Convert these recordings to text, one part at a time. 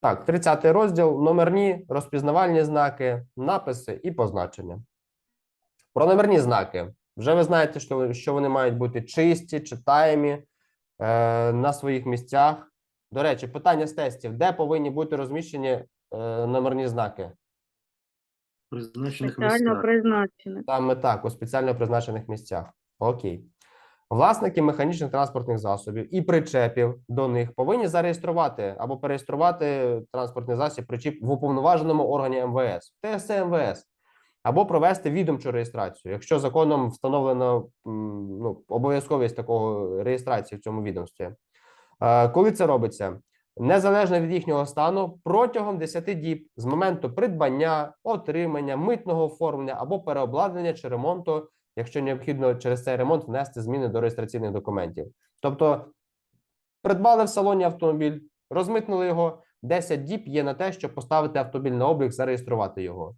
Так, 30 розділ, номерні, розпізнавальні знаки, написи і позначення. Про номерні знаки. Вже ви знаєте, що, що вони мають бути чисті, читаємі е, на своїх місцях. До речі, питання з тестів: де повинні бути розміщені е, номерні знаки? Призначених Спеціально місцях. призначених. Саме так, у спеціально призначених місцях. Окей. Власники механічних транспортних засобів і причепів до них повинні зареєструвати або переєструвати транспортний засіб причіп в уповноваженому органі МВС, ТСЦ МВС, або провести відомчу реєстрацію, якщо законом встановлено ну, обов'язковість такого реєстрації в цьому відомстві. Е, Коли це робиться? Незалежно від їхнього стану протягом 10 діб з моменту придбання, отримання, митного оформлення або переобладнання чи ремонту, якщо необхідно через цей ремонт внести зміни до реєстраційних документів. Тобто придбали в салоні автомобіль, розмитнили його. 10 діб є на те, щоб поставити автомобіль на облік, зареєструвати його.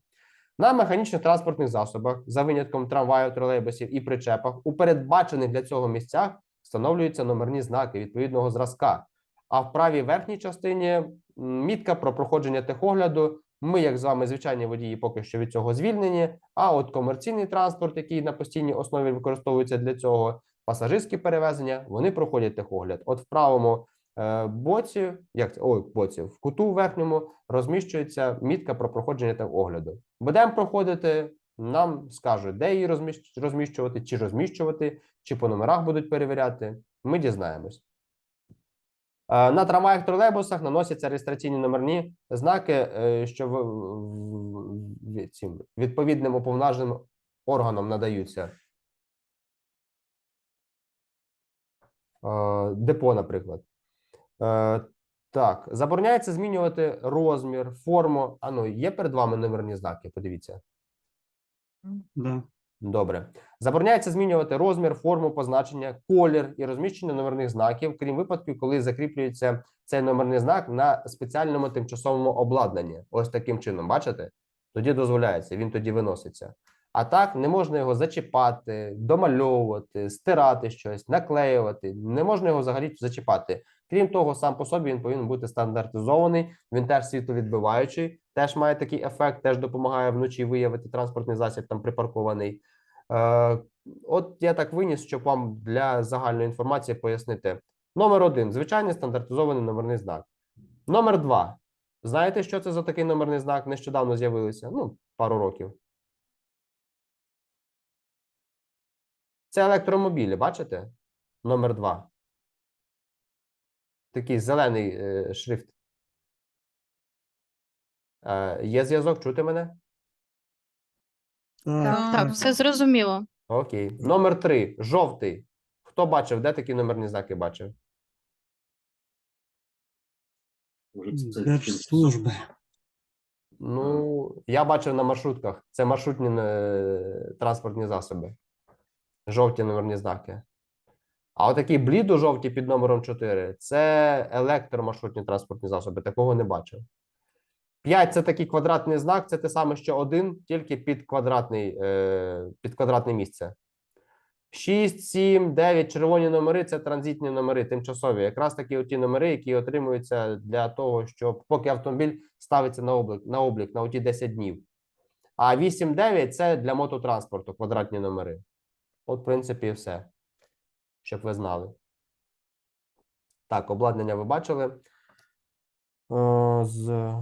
На механічних транспортних засобах, за винятком трамваю, тролейбусів і причепах, у передбачених для цього місцях встановлюються номерні знаки відповідного зразка. А в правій верхній частині мітка про проходження техогляду. Ми, як з вами, звичайні водії, поки що від цього звільнені. А от комерційний транспорт, який на постійній основі використовується для цього, пасажирські перевезення, вони проходять техогляд. От в правому е, боці, як це? ой, боці, в куту верхньому розміщується мітка про проходження техогляду. Будемо проходити, нам скажуть, де її розміщ- розміщувати, чи розміщувати, чи по номерах будуть перевіряти. Ми дізнаємось. Е, На трамваях тролейбусах наносяться реєстраційні номерні знаки, е, що цим відповідним уповноваженим органам надаються. Е, Депо, наприклад. Так, забороняється змінювати розмір, форму. А ну, є перед вами номерні знаки? Подивіться. Да. Добре. Забороняється змінювати розмір, форму, позначення, колір і розміщення номерних знаків, крім випадків, коли закріплюється цей номерний знак на спеціальному тимчасовому обладнанні. Ось таким чином, бачите? Тоді дозволяється, він тоді виноситься. А так не можна його зачіпати, домальовувати, стирати щось, наклеювати. Не можна його взагалі зачіпати. Крім того, сам по собі він повинен бути стандартизований. Він теж світловідбиваючий, теж має такий ефект, теж допомагає вночі виявити транспортний засіб там припаркований. Е, от я так виніс, щоб вам для загальної інформації пояснити. Номер один звичайний стандартизований номерний знак. Номер два. Знаєте, що це за такий номерний знак? Нещодавно з'явилися? Ну, пару років. Це електромобілі, бачите? Номер два. Такий зелений е, шрифт. Е, є зв'язок, чути мене? Так. Так, все зрозуміло. Окей. Номер три. Жовтий. Хто бачив? Де такі номерні знаки бачив? Держслужби. Ну, я бачив на маршрутках. Це маршрутні е, транспортні засоби. Жовті номерні знаки. А отакі блідо-жовті під номером 4 це електромаршрутні транспортні засоби. Такого не бачив. 5 це такий квадратний знак, це те саме, що 1, тільки під квадратний, е, під квадратне місце. 6, 7, 9 червоні номери це транзитні номери, тимчасові. Якраз такі оті номери, які отримуються для того, щоб поки автомобіль ставиться на облік на облік на оті 10 днів. А 8, 9 це для мототранспорту, квадратні номери. От, в принципі, і все. Щоб ви знали. Так, обладнання ви бачили. Е, З...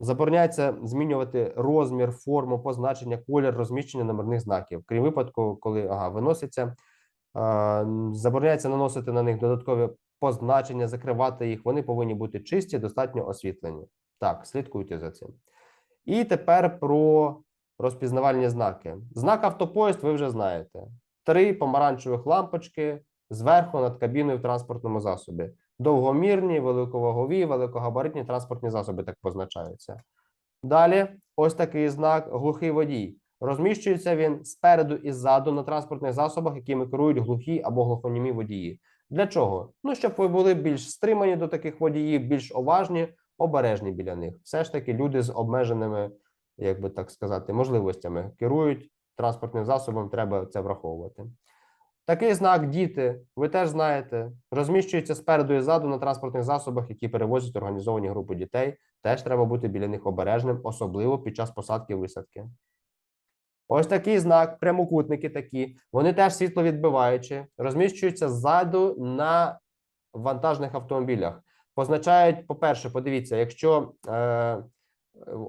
Забороняється змінювати розмір, форму, позначення, колір, розміщення номерних знаків. Крім випадку, коли ага, виноситься. Е, Забороняється наносити на них додаткові позначення, закривати їх. Вони повинні бути чисті, достатньо освітлені. Так, слідкуйте за цим. І тепер про розпізнавальні знаки. Знак автопоїзд ви вже знаєте. Три помаранчевих лампочки зверху над кабіною в транспортному засобі. Довгомірні, великовагові, великогабаритні транспортні засоби так позначаються. Далі, ось такий знак глухий водій. Розміщується він спереду і ззаду на транспортних засобах, якими керують глухі або глухонімі водії. Для чого? Ну, щоб ви були більш стримані до таких водіїв, більш уважні, обережні біля них. Все ж таки, люди з обмеженими, як би так сказати, можливостями керують транспортним засобом, треба це враховувати. Такий знак діти, ви теж знаєте, розміщується спереду і ззаду на транспортних засобах, які перевозять організовані групи дітей. Теж треба бути біля них обережним, особливо під час посадки висадки. Ось такий знак, прямокутники такі, вони теж світловідбиваючі, розміщуються ззаду на вантажних автомобілях. Позначають, по-перше, подивіться, якщо е,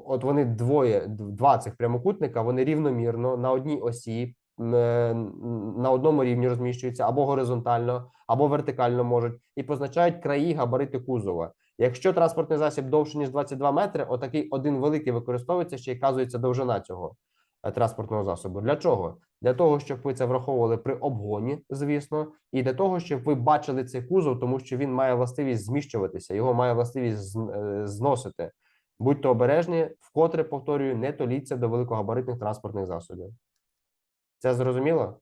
от вони двоє, два цих прямокутника, вони рівномірно на одній осі, на одному рівні розміщуються або горизонтально, або вертикально можуть, і позначають краї габарити кузова. Якщо транспортний засіб довше ніж 22 метри, отакий один великий використовується, ще й вказується довжина цього е, транспортного засобу. Для чого? Для того, щоб ви це враховували при обгоні, звісно, і для того, щоб ви бачили цей кузов, тому що він має властивість зміщуватися, його має властивість е, зносити. Будьте обережні, вкотре повторюю, не толіться до великогабаритних транспортних засобів. Це зрозуміло?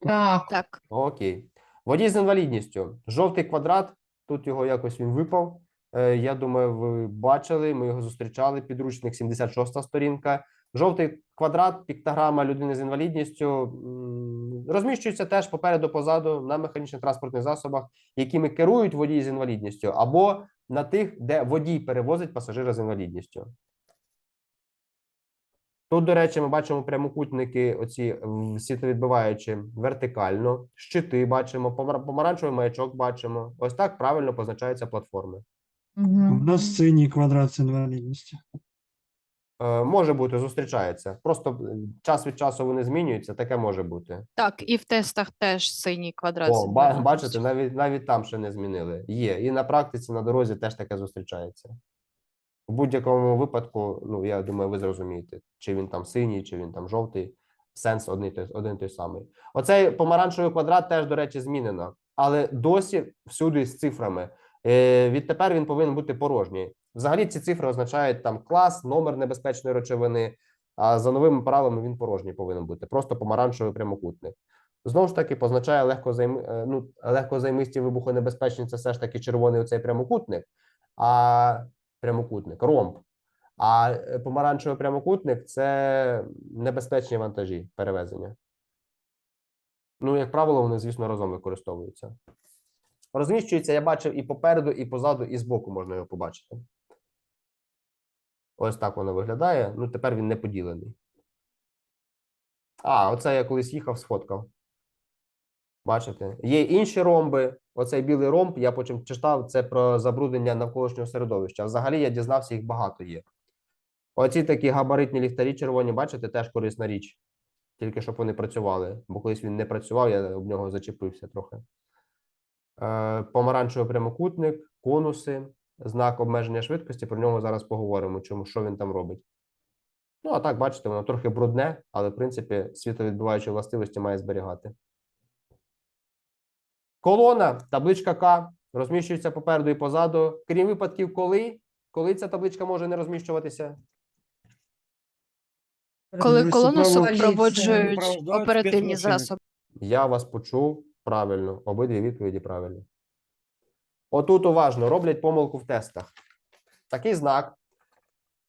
Так, Так, Окей. Водій з інвалідністю. Жовтий квадрат. Тут його якось він випав. Е, Я думаю, ви бачили. Ми його зустрічали. Підручник 76 сторінка. Жовтий квадрат, піктограма людини з інвалідністю м, розміщується теж попереду, позаду на механічних транспортних засобах, якими керують водії з інвалідністю, або на тих, де водій перевозить пасажира з інвалідністю. Тут, до речі, ми бачимо прямокутники, оці світловідбиваючі вертикально, щити бачимо, помаранчевий маячок бачимо. Ось так правильно позначаються платформи. У Мгм. нас синій квадрат з інвалідністю. Е, може бути, зустрічається. Просто е, час від часу вони змінюються, таке може бути. так, і в тестах теж синій квадрат. О, ба- бачите, навіть навіть там ще не змінили. Є. І на практиці на дорозі теж таке зустрічається. В будь-якому випадку, ну я думаю, ви зрозумієте, чи він там синій, чи він там жовтий. Сенс один той, один той самий. Оцей помаранчевий квадрат теж, до речі, змінено, але досі всюди з цифрами. Е, відтепер він повинен бути порожній. Взагалі ці цифри означають там клас, номер небезпечної речовини. А за новими правилами він порожній повинен бути. Просто помаранчевий прямокутник. Знову ж таки, позначає легкозайм... е, ну, легкозаймисті вибухонебезпечні це все ж таки червоний оцей прямокутник, а прямокутник, ромб. А е, помаранчевий прямокутник це небезпечні вантажі перевезення. Ну, як правило, вони, звісно, разом використовуються. Розміщується, я бачив і попереду, і позаду, і збоку можна його побачити. Ось так воно виглядає. Ну, тепер він не поділений. А, оце я колись їхав, сфоткав. Бачите? Є інші ромби. Оцей білий ромб, я потім читав це про забруднення навколишнього середовища. Взагалі я дізнався, їх багато є. Оці такі габаритні ліхтарі червоні, бачите, теж корисна річ. Тільки щоб вони працювали. Бо колись він не працював, я об нього зачепився трохи. Е, помаранчевий прямокутник, конуси, знак обмеження швидкості. Про нього зараз поговоримо, чому що він там робить. Ну, а так, бачите, воно трохи брудне, але в принципі світовідбиваючі властивості має зберігати. Колона, табличка К розміщується попереду і позаду. Крім випадків, коли, коли ця табличка може не розміщуватися. Коли колону супроводжують супроводжують оперативні засоби. Я вас почув правильно. Обидві відповіді правильно. Отут уважно роблять помилку в тестах. Такий знак.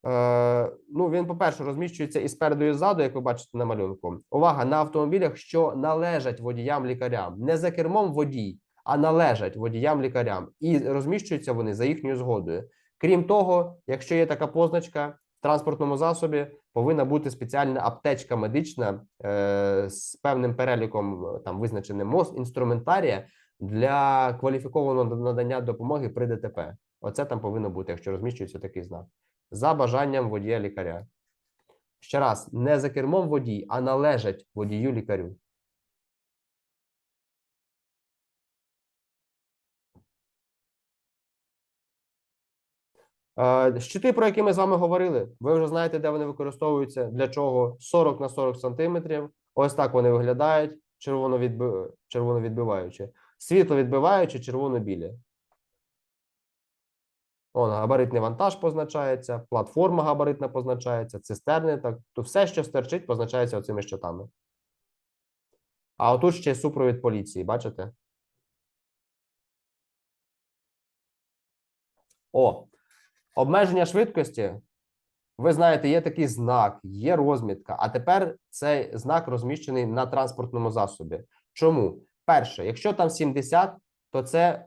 Е, ну, він, по-перше, розміщується і спереду, і ззаду, як ви бачите на малюнку. Увага на автомобілях, що належать водіям-лікарям. Не за кермом водій, а належать водіям-лікарям. І розміщуються вони за їхньою згодою. Крім того, якщо є така позначка в транспортному засобі, повинна бути спеціальна аптечка медична е, з певним переліком там визначеним МОЗ інструментарія для кваліфікованого надання допомоги при ДТП. Оце там повинно бути, якщо розміщується такий знак. За бажанням водія лікаря. Ще раз, не за кермом водій, а належать водію лікарю. Е, Щити, про які ми з вами говорили, ви вже знаєте, де вони використовуються, для чого 40 на 40 сантиметрів. Ось так вони виглядають, червоно-відби... червоно-відбиваючи. Світло-відбиваючи, червоно-білі. Он, габаритний вантаж позначається, платформа габаритна позначається, цистерни. Так, то все, що стерчить, позначається оцими щитами. А отут ще супровід поліції, бачите? О, обмеження швидкості ви знаєте, є такий знак, є розмітка. А тепер цей знак розміщений на транспортному засобі. Чому? Перше, якщо там 70, то це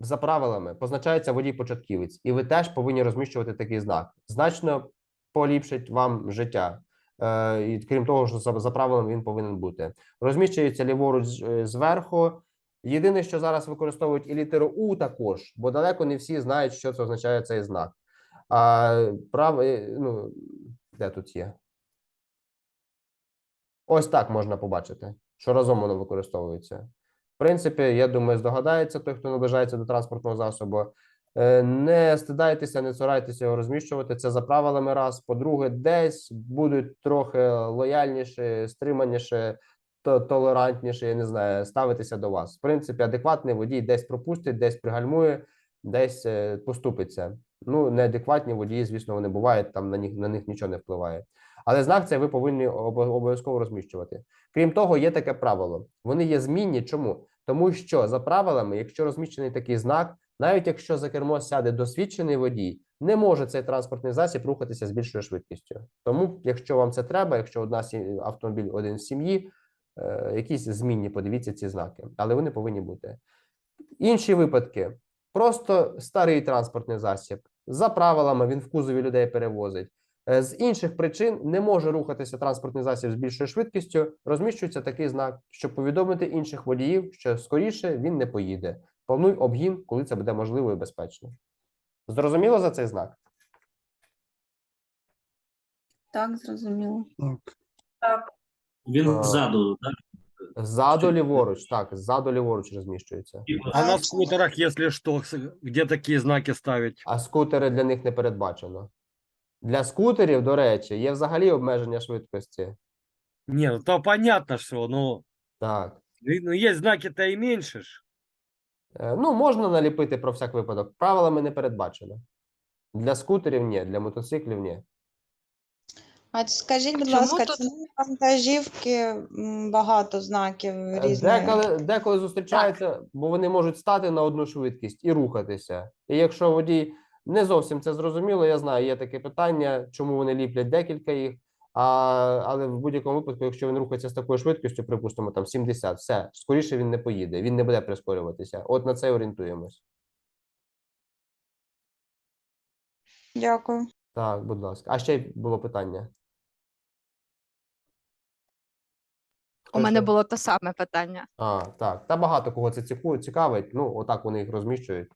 за правилами позначається водій початківець, і ви теж повинні розміщувати такий знак. Значно поліпшить вам життя. Е, і крім того, що за, за правилами він повинен бути. Розміщується ліворуч е, зверху. Єдине, що зараз використовують і літеру У також, бо далеко не всі знають, що це означає цей знак. А прав, е, ну, де тут є? Ось так можна побачити, що разом воно використовується. Принципі, я думаю, здогадається той, хто наближається до транспортного засобу. Е, Не стидайтеся, не цурайтеся його розміщувати. Це за правилами раз. По-друге, десь будуть трохи лояльніші, стриманіші, то толерантніше, я не знаю, ставитися до вас. В принципі, адекватний водій десь пропустить, десь пригальмує, десь е, поступиться. Ну, неадекватні водії, звісно, вони бувають, там на них на них нічого не впливає. Але знак цей ви повинні обов'язково розміщувати. Крім того, є таке правило. Вони є змінні. Чому? Тому що за правилами, якщо розміщений такий знак, навіть якщо за кермо сяде досвідчений водій, не може цей транспортний засіб рухатися з більшою швидкістю. Тому, якщо вам це треба, якщо одна автомобіль один в сім'ї, е, якісь змінні, подивіться ці знаки, але вони повинні бути. Інші випадки: просто старий транспортний засіб. За правилами він в кузові людей перевозить. Е, З інших причин не може рухатися транспортний засіб з більшою швидкістю. Розміщується такий знак, щоб повідомити інших водіїв, що скоріше він не поїде. Плануй обгін, коли це буде можливо і безпечно. Зрозуміло за цей знак? Так, зрозуміло. Так. Він А. ззаду, так? Ззаду ліворуч, так, ззаду ліворуч розміщується. А на скутерах, что, с- где такие знаки ставить? А скутери для них не передбачено. Для скутерів, до речі, є взагалі обмеження швидкості. Не, ну то понятно, что, ну, Так. ну есть знаки-то и меньше ж. Е, Ну, можна наліпити про всяк випадок. Правилами не передбачено. Для скутерів ні, для мотоциклів ні. А скажіть, будь Чому ласка, тут- чому вантажівки м, багато знаків Е, різної? Деколи, деколи зустрічаються, бо вони можуть стати на одну швидкість і рухатися. І якщо водій не зовсім це зрозуміло, я знаю, є таке питання, чому вони ліплять декілька їх. А, але в будь-якому випадку, якщо він рухається з такою швидкістю, припустимо, там 70, все, скоріше він не поїде, він не буде прискорюватися. От на це орієнтуємось. Дякую. Так, будь ласка. А ще було питання. У мене було те саме питання. А, так. Та багато кого це цікавить. Ну, отак вони їх розміщують.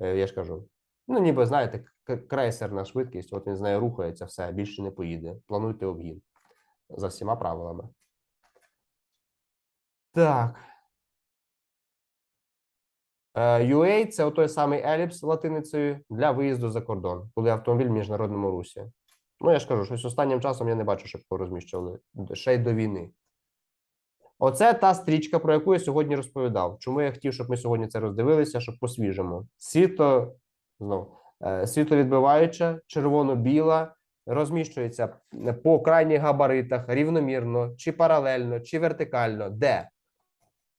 Е, Я ж кажу. Ну, ніби знаєте, крейсерна швидкість, от він з нею рухається, все, більше не поїде. Плануйте обгін за всіма правилами. Так. Е, UA – це той самий еліпс латиницею для виїзду за кордон, коли автомобіль в міжнародному русі. Ну, я ж кажу, щось останнім часом я не бачу, щоб розміщували ще й до війни. Оце та стрічка, про яку я сьогодні розповідав. Чому я хотів, щоб ми сьогодні це роздивилися, щоб по-свіжому. Світло, знов, е, світловідбиваюча, червоно-біла, розміщується по крайніх габаритах рівномірно, чи паралельно, чи вертикально. Де?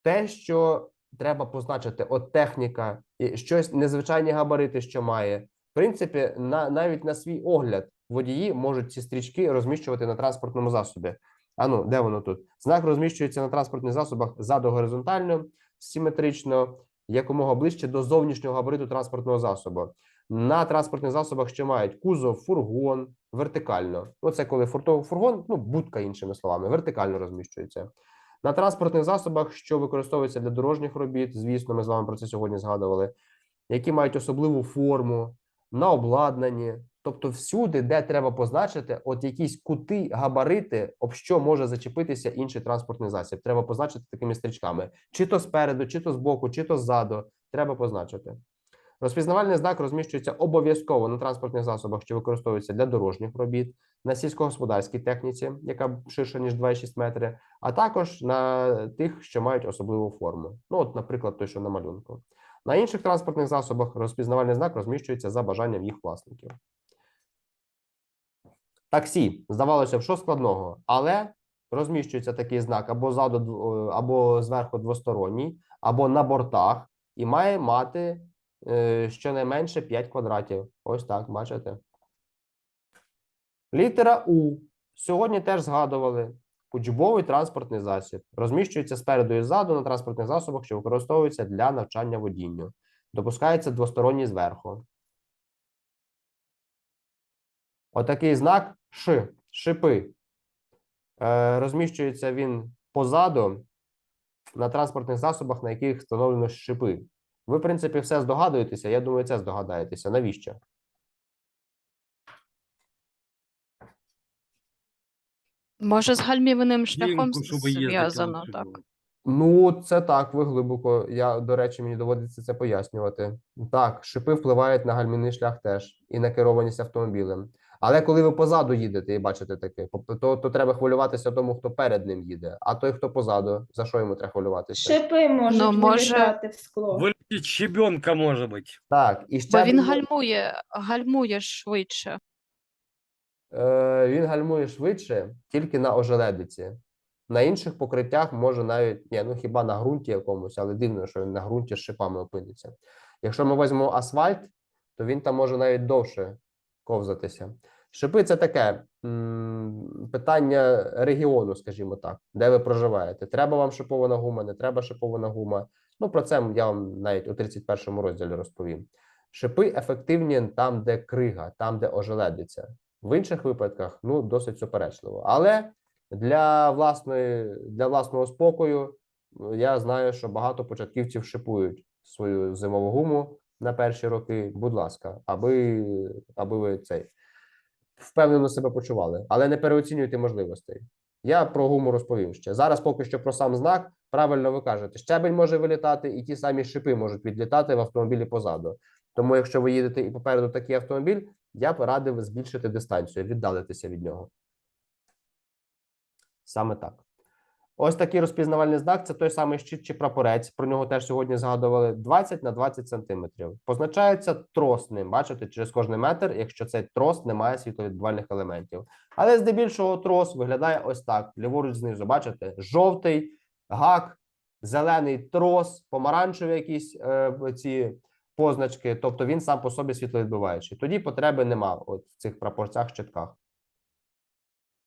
Те, що треба позначити, от техніка, і щось незвичайні габарити, що має. В принципі, на, навіть на свій огляд водії можуть ці стрічки розміщувати на транспортному засобі. А ну, де воно тут? Знак розміщується на транспортних засобах ззаду горизонтально, симетрично, якомога ближче до зовнішнього габариту транспортного засобу. На транспортних засобах що мають кузов, фургон, вертикально. Оце коли фургон, ну, будка, іншими словами, вертикально розміщується. На транспортних засобах, що використовуються для дорожніх робіт, звісно, ми з вами про це сьогодні згадували, які мають особливу форму, на обладнанні, тобто всюди, де треба позначити, от якісь кути, габарити, об що може зачепитися інший транспортний засіб. Треба позначити такими стрічками: чи то спереду, чи то збоку, чи то ззаду. Треба позначити. Розпізнавальний знак розміщується обов'язково на транспортних засобах, що використовуються для дорожніх робіт, на сільськогосподарській техніці, яка ширша ніж 2,6 метри, а також на тих, що мають особливу форму. Ну, от, наприклад, той, що на малюнку. На інших транспортних засобах розпізнавальний знак розміщується за бажанням їх власників. Таксі, здавалося б, що складного, але розміщується такий знак або ззаду, або зверху двосторонній, або на бортах, і має мати е, щонайменше 5 квадратів. Ось так, бачите? Літера У. Сьогодні теж згадували. Учбовий транспортний засіб розміщується спереду і ззаду на транспортних засобах, що використовуються для навчання водінню. Допускається двосторонній зверху. Отакий знак Ш. Шипи. Е, розміщується він позаду на транспортних засобах, на яких встановлено шипи. Ви, в принципі, все здогадуєтеся. Я думаю, це здогадаєтеся. Навіщо? Може, з гальмівним шляхом зв'язано, так. Ну, це так, ви глибоко. Я, до речі, мені доводиться це пояснювати. Так, шипи впливають на гальмівний шлях теж і на керованість автомобілем. Але коли ви позаду їдете і бачите таке, то, то треба хвилюватися тому, хто перед ним їде. А той, хто позаду, за що йому треба хвилюватися? Шипи можуть Ну, може- вилітати в скло. Вылететь щебенка, может быть. Так, і Бо він гальмує, гальмує швидше. Е, він гальмує швидше тільки на ожеледиці. На інших покриттях може навіть ні, ну хіба на ґрунті якомусь, але дивно, що він на ґрунті з шипами опиниться. Якщо ми візьмемо асфальт, то він там може навіть довше ковзатися. Шипи це таке питання регіону, скажімо так, де ви проживаєте. Треба вам шипована гума, не треба шипована гума. Ну про це я вам навіть у 31 розділі розповім. Шипи ефективні там, де крига, там, де ожеледиться. В інших випадках ну досить суперечливо. Але для власної для власного спокою е, я знаю, що багато початківців шипують свою зимову гуму на перші роки. Будь ласка, аби, аби ви цей впевнено себе почували, але не переоцінюйте можливостей. Я про гуму розповім ще. Зараз поки що про сам знак. Правильно ви кажете, щебень може вилітати, і ті самі шипи можуть відлітати в автомобілі позаду. Тому, якщо ви їдете і попереду такий автомобіль, я б радив збільшити дистанцію, віддалитися від нього. Саме так. Ось такий розпізнавальний знак це той самий щит чи прапорець. Про нього теж сьогодні згадували 20 на 20 сантиметрів. Позначається тросним. Бачите, через кожний метр, якщо цей трос не має світловідбивальних елементів. Але здебільшого трос виглядає ось так: ліворуч знизу. Бачите, жовтий гак, зелений трос, помаранчеві якісь е, ці позначки. Тобто він сам по собі світловідбиваючий. Тоді потреби нема от в цих прапорцях щитках.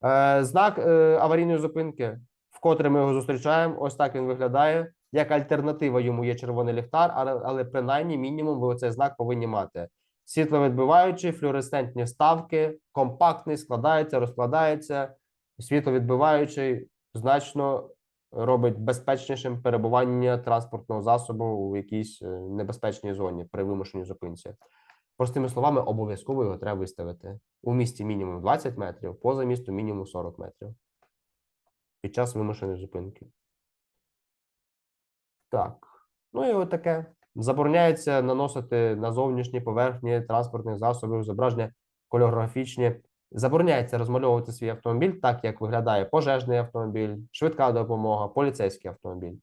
Е, знак е, аварійної зупинки, вкотре ми його зустрічаємо. Ось так він виглядає. Як альтернатива йому є червоний ліхтар, але, але принаймні мінімум ви цей знак повинні мати. Світловідбиваючий, флуоресцентні вставки, компактний, складається, розкладається. Світловідбиваючий значно робить безпечнішим перебування транспортного засобу у якійсь е, небезпечній зоні при вимушеній зупинці. Простими словами, обов'язково його треба виставити у місті мінімум 20 метрів, поза містом мінімум 40 метрів під час вимушеної зупинки. Так, ну і отаке. Забороняється наносити на зовнішні поверхні транспортних засобів зображення кольорографічні. Забороняється розмальовувати свій автомобіль так, як виглядає пожежний автомобіль, швидка допомога, поліцейський автомобіль.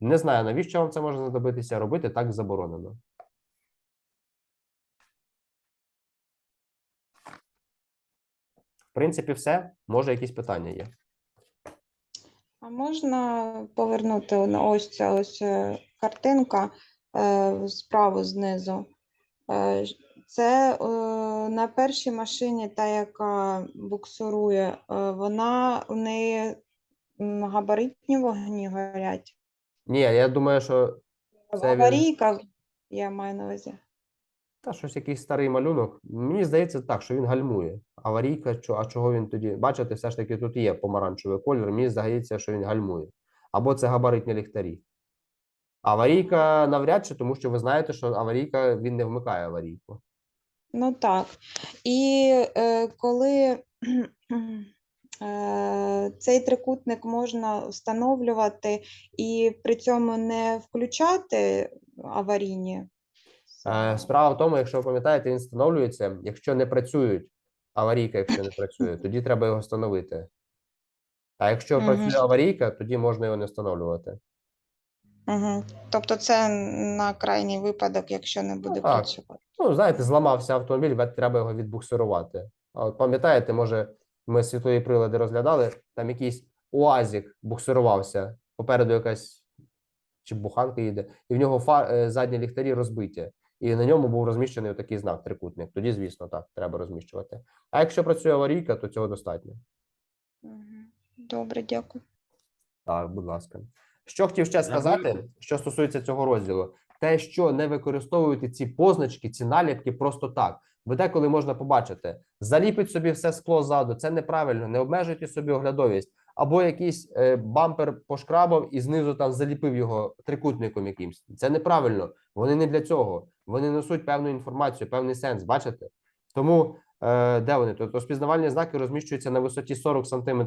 Не знаю, навіщо вам це може знадобитися. Робити так заборонено. В принципі, все. Може, якісь питання є. А можна повернути на ось ця ось е, картинка е, справу знизу? Е, Це на першій машині, та, яка буксурує, вона у неї габаритні вогні горять. Ні, я думаю, що Це він- Аварійка, я маю на увазі. Та щось якийсь старий малюнок. Мені здається так, що він гальмує. Аварійка, а чого він тоді? Бачите, все ж таки тут є помаранчевий кольор. Мені здається, що він гальмує. Або це габаритні ліхтарі. Аварійка навряд чи, тому що ви знаєте, що аварійка він не вмикає аварійку. Ну так. І е, коли е, цей трикутник можна встановлювати і при цьому не включати аварійні. Е, Справа в тому, якщо ви пам'ятаєте, він встановлюється, якщо не працюють аварійка, якщо не працює, тоді треба його встановити. А якщо Мгм. працює аварійка, тоді можна його не встановлювати. Угу. Тобто це на крайній випадок, якщо не буде так. працювати. Ну, знаєте, зламався автомобіль, треба його відбуксирувати. А от пам'ятаєте, може, ми світлові прилади розглядали, там якийсь УАЗик буксирувався, попереду якась чи буханка їде, і в нього фар, е, задні ліхтарі розбиті. І на ньому був розміщений такий знак трикутник. Тоді, звісно, так, треба розміщувати. А якщо працює аварійка, то цього достатньо. Добре, дякую. Так, будь ласка. Що хотів ще сказати, що стосується цього розділу, те, що не використовуєте ці позначки, ці наліпки просто так. Бо деколи можна побачити, заліпить собі все скло ззаду, це неправильно, не обмежуйте собі оглядовість. Або якийсь е, бампер пошкрабав і знизу там заліпив його трикутником якимсь. Це неправильно. Вони не для цього. Вони несуть певну інформацію, певний сенс. Бачите? Тому е, де вони? Тобто розпізнавальні знаки розміщуються на висоті 40 см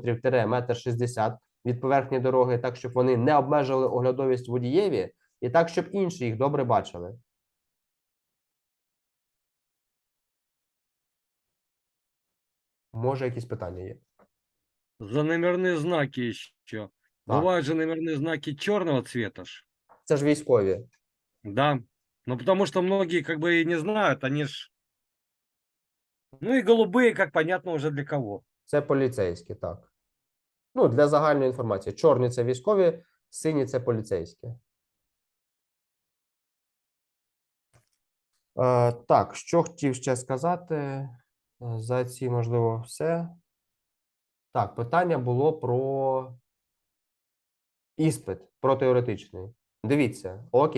метр 60 від поверхні дороги, так щоб вони не обмежили оглядовість водієві, і так, щоб інші їх добре бачили. Може, якісь питання є? За номерные знаки еще. Так. Бывают же номерные знаки черного цвета ж. Це ж військові. Да. Ну, потому что многие как бы и не знают, они ж... Ну и голубые, как понятно уже для кого. Це поліцейські, так. Ну, для загальної інформації. Чорні це військові, сині це поліцейські. Е, так, що хотів ще сказати е, за ці, можливо, все. Так, питання було про іспит, про теоретичний. Дивіться, окей.